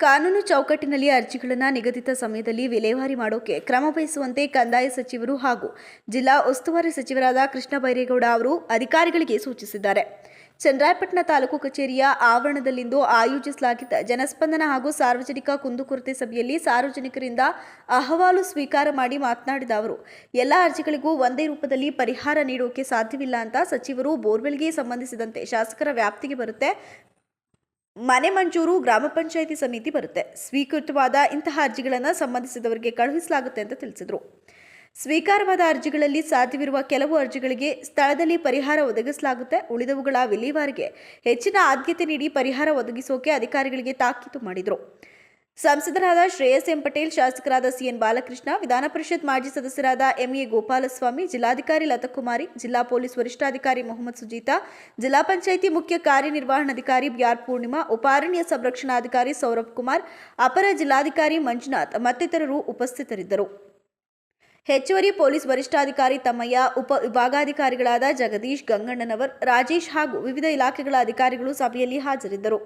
ಕಾನೂನು ಚೌಕಟ್ಟಿನಲ್ಲಿ ಅರ್ಜಿಗಳನ್ನು ನಿಗದಿತ ಸಮಯದಲ್ಲಿ ವಿಲೇವಾರಿ ಮಾಡೋಕೆ ಕ್ರಮ ವಹಿಸುವಂತೆ ಕಂದಾಯ ಸಚಿವರು ಹಾಗೂ ಜಿಲ್ಲಾ ಉಸ್ತುವಾರಿ ಸಚಿವರಾದ ಕೃಷ್ಣ ಬೈರೇಗೌಡ ಅವರು ಅಧಿಕಾರಿಗಳಿಗೆ ಸೂಚಿಸಿದ್ದಾರೆ. ಚಂದ್ರಾಯಪಟ್ಟಣ ತಾಲೂಕು ಕಚೇರಿಯ ಆವರಣದಲ್ಲಿಂದು ಆಯೋಜಿಸಲಾಗಿದ್ದ ಜನಸ್ಪಂದನ ಹಾಗೂ ಸಾರ್ವಜನಿಕ ಕುಂದುಕೊರತೆ ಸಭೆಯಲ್ಲಿ ಸಾರ್ವಜನಿಕರಿಂದ ಅಹವಾಲು ಸ್ವೀಕಾರ ಮಾಡಿ ಮಾತನಾಡಿದ ಅವರು, ಎಲ್ಲ ಅರ್ಜಿಗಳಿಗೂ ಒಂದೇ ರೂಪದಲ್ಲಿ ಪರಿಹಾರ ನೀಡೋಕೆ ಸಾಧ್ಯವಿಲ್ಲ ಅಂತ ಸಚಿವರು ಬೋರ್ವೆಲ್ಗೆ ಸಂಬಂಧಿಸಿದಂತೆ ಶಾಸಕರ ವ್ಯಾಪ್ತಿಗೆ ಬರುತ್ತೆ ಮನೆ ಮಂಜೂರು ಗ್ರಾಮ ಪಂಚಾಯಿತಿ ಸಮಿತಿ ಬರುತ್ತೆ. ಸ್ವೀಕೃತವಾದ ಇಂತಹ ಅರ್ಜಿಗಳನ್ನು ಸಂಬಂಧಿಸಿದವರಿಗೆ ಕಳುಹಿಸಲಾಗುತ್ತೆ ಅಂತ ತಿಳಿಸಿದರು. ಸ್ವೀಕಾರವಾದ ಅರ್ಜಿಗಳಲ್ಲಿ ಸಾಧ್ಯವಿರುವ ಕೆಲವು ಅರ್ಜಿಗಳಿಗೆ ಸ್ಥಳದಲ್ಲಿ ಪರಿಹಾರ ಒದಗಿಸಲಾಗುತ್ತೆ. ಉಳಿದವುಗಳ ವಿಲೇವಾರಿಗೆ ಹೆಚ್ಚಿನ ಆದ್ಯತೆ ನೀಡಿ ಪರಿಹಾರ ಒದಗಿಸೋಕೆ ಅಧಿಕಾರಿಗಳಿಗೆ ತಾಕೀತು ಮಾಡಿದರು. ಸಂಸದರಾದ ಶ್ರೇಯಸ್ ಎಂ ಪಟೇಲ್ ಶಾಸಕರಾದ ಸಿಎನ್ ಬಾಲಕೃಷ್ಣ, ವಿಧಾನ ಪರಿಷತ್ ಮಾಜಿ ಸದಸ್ಯರಾದ ಎಂಎ ಗೋಪಾಲಸ್ವಾಮಿ, ಜಿಲ್ಲಾಧಿಕಾರಿ ಲತಕುಮಾರಿ, ಜಿಲ್ಲಾ ಪೊಲೀಸ್ ವರಿಷ್ಠಾಧಿಕಾರಿ ಮೊಹಮ್ಮದ್ ಸುಜೀತಾ, ಜಿಲ್ಲಾ ಪಂಚಾಯಿತಿ ಮುಖ್ಯ ಕಾರ್ಯನಿರ್ವಹಣಾಧಿಕಾರಿ ಬಿಆರ್ ಪೂರ್ಣಿಮಾ, ಉಪಾರಣ್ಯ ಸಂರಕ್ಷಣಾಧಿಕಾರಿ ಸೌರಭ್ ಕುಮಾರ್, ಅಪರ ಜಿಲ್ಲಾಧಿಕಾರಿ ಮಂಜುನಾಥ್ ಮತ್ತಿತರರು ಉಪಸ್ಥಿತರಿದ್ದರು. ಹೆಚ್ಚುವರಿ ಪೊಲೀಸ್ ವರಿಷ್ಠಾಧಿಕಾರಿ ತಮ್ಮಯ್ಯ, ಉಪ ವಿಭಾಗಾಧಿಕಾರಿಗಳಾದ ಜಗದೀಶ್ ಗಂಗಣ್ಣನವರ್, ರಾಜೇಶ್ ಹಾಗೂ ವಿವಿಧ ಇಲಾಖೆಗಳ ಅಧಿಕಾರಿಗಳು ಸಭೆಯಲ್ಲಿ ಹಾಜರಿದ್ದರು.